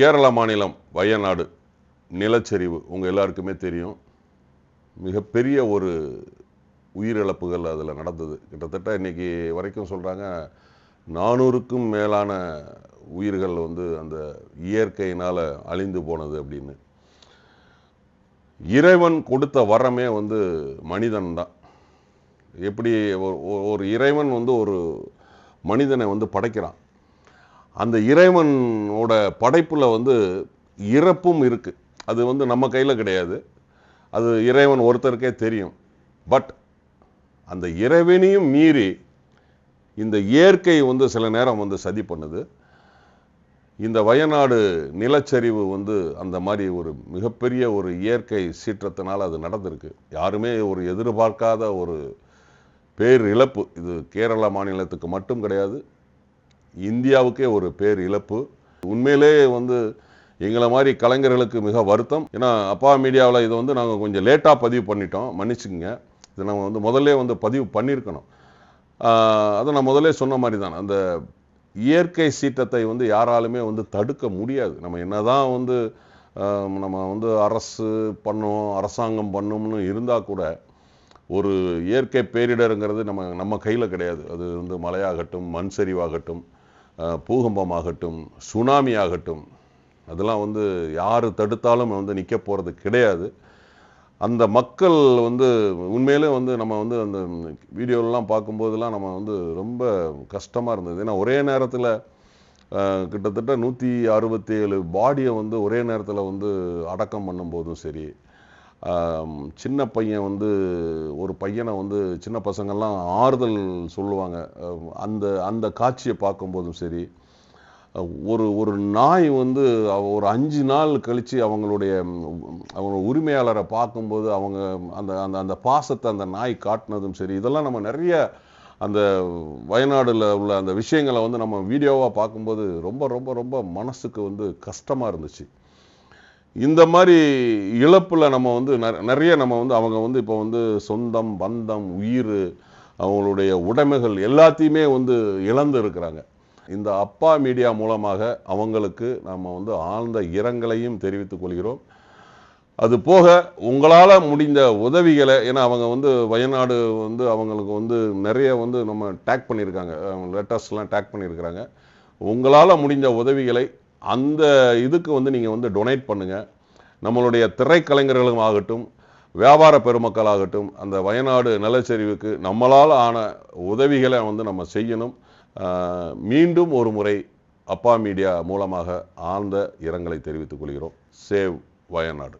கேரள மாநிலம் வயநாடு நிலச்சரிவு உங்கள் எல்லாருக்குமே தெரியும். மிகப்பெரிய ஒரு உயிரிழப்புகள் அதில் நடந்தது. கிட்டத்தட்ட இன்றைக்கி வரைக்கும் சொல்கிறாங்க நானூறுக்கும் மேலான உயிர்கள் வந்து அந்த இயற்கையினால் அழிந்து போனது அப்படின்னு. இறைவன் கொடுத்த வரமே வந்து மனிதன் தான் எப்படி ஒரு- ஒரு இறைவன் வந்து ஒரு மனிதனை வந்து படைக்கிறான். அந்த இறைவனோட படைப்பில் வந்து இறப்பும் இருக்குது அது வந்து நம்ம கையில் கிடையாது. அது இறைவன் ஒருத்தருக்கே தெரியும். பட் அந்த இறைவனையும் மீறி இந்த இயற்கை வந்து சில நேரம் வந்து சதி பண்ணுது. இந்த வயநாடு நிலச்சரிவு வந்து அந்த மாதிரி ஒரு மிகப்பெரிய ஒரு இயற்கை சீற்றத்தினால் அது நடந்திருக்கு. யாருமே ஒரு எதிர்பார்க்காத ஒரு பேர் இழப்பு இது கேரள மாநிலத்துக்கு மட்டும் கிடையாது. இந்தியாவுக்கே ஒரு பேர் இழப்பு. உண்மையிலே வந்து எங்களை மாதிரி கலைஞர்களுக்கு மிக வருத்தம். ஏன்னா அப்பா மீடியாவில் இதை வந்து நாங்கள் கொஞ்சம் லேட்டாக பதிவு பண்ணிட்டோம். மன்னிச்சுங்க இதை நம்ம வந்து முதல்ல வந்து பதிவு பண்ணியிருக்கணும். அதை நான் முதல்ல சொன்ன மாதிரி தான். அந்த இயற்கை சீற்றத்தை வந்து யாராலுமே வந்து தடுக்க முடியாது. நம்ம என்ன தான் வந்து நம்ம வந்து அரசு பண்ணும் அரசாங்கம் பண்ணும்னு இருந்தால் கூட ஒரு இயற்கை பேரிடருங்கிறது நம்ம நம்ம கையில் கிடையாது. அது வந்து மழையாகட்டும் மண் சரிவாகட்டும். பூகம்பமாகட்டும் சுனாமி ஆகட்டும் அதெல்லாம் வந்து யார் தடுத்தாலும் வந்து நிற்க போகிறது கிடையாது. அந்த மக்கள் வந்து உண்மையிலே வந்து நம்ம வந்து அந்த வீடியோலாம் பார்க்கும்போதெல்லாம் நம்ம வந்து ரொம்ப கஷ்டமாக இருந்தது. ஏன்னா ஒரே நேரத்தில் கிட்டத்தட்ட நூற்றி அறுபத்தி ஏழு பாடியை வந்து ஒரே நேரத்தில் வந்து அடக்கம் பண்ணும்போதும் சரி சின்ன பையன் வந்து ஒரு பையனை வந்து சின்ன பசங்கள்லாம் ஆறுதல் சொல்லுவாங்க. அந்த அந்த காட்சியை பார்க்கும்போதும் சரி ஒரு ஒரு நாய் வந்து ஒரு அஞ்சு நாள் கழித்து அவங்களுடைய அவங்க உரிமையாளரை பார்க்கும்போது அவங்க அந்த அந்த அந்த பாசத்தை அந்த நாய் காட்டினதும் சரி இதெல்லாம் நம்ம நிறைய அந்த வயநாடில் உள்ள அந்த விஷயங்களை வந்து நம்ம வீடியோவாக பார்க்கும்போது ரொம்ப ரொம்ப ரொம்ப மனசுக்கு வந்து கஷ்டமாக இருந்துச்சு. இந்த மாதிரி இழப்பில் நம்ம வந்து நிறைய நம்ம வந்து அவங்க வந்து இப்போ வந்து சொந்தம் பந்தம் உயிர் அவங்களுடைய உடைமைகள் எல்லாத்தையுமே வந்து இழந்து இருக்கிறாங்க. இந்த அப்பா மீடியா மூலமாக அவங்களுக்கு நம்ம வந்து ஆழ்ந்த இரங்கலையும் தெரிவித்துக் கொள்கிறோம். அது போக உங்களால் முடிந்த உதவிகளை ஏன்னா அவங்க வந்து வயநாடு வந்து அவங்களுக்கு வந்து நிறைய வந்து நம்ம டேக் பண்ணியிருக்காங்க. லெட்டர்ஸ்லாம் டேக் பண்ணியிருக்கிறாங்க. உங்களால் முடிந்த உதவிகளை அந்த இதுக்கு வந்து நீங்கள் வந்து டொனேட் பண்ணுங்கள் நம்மளுடைய திரைக்கலைஞர்களும் ஆகட்டும் வியாபார பெருமக்களாகட்டும் அந்த வயநாடு நிலச்சரிவுக்கு நம்மளால் ஆன உதவிகளை வந்து நம்ம செய்யணும். மீண்டும் ஒரு முறை அப்பா மீடியா மூலமாக ஆழ்ந்த இரங்கலை தெரிவித்துக் கொள்கிறோம். சேவ் வயநாடு.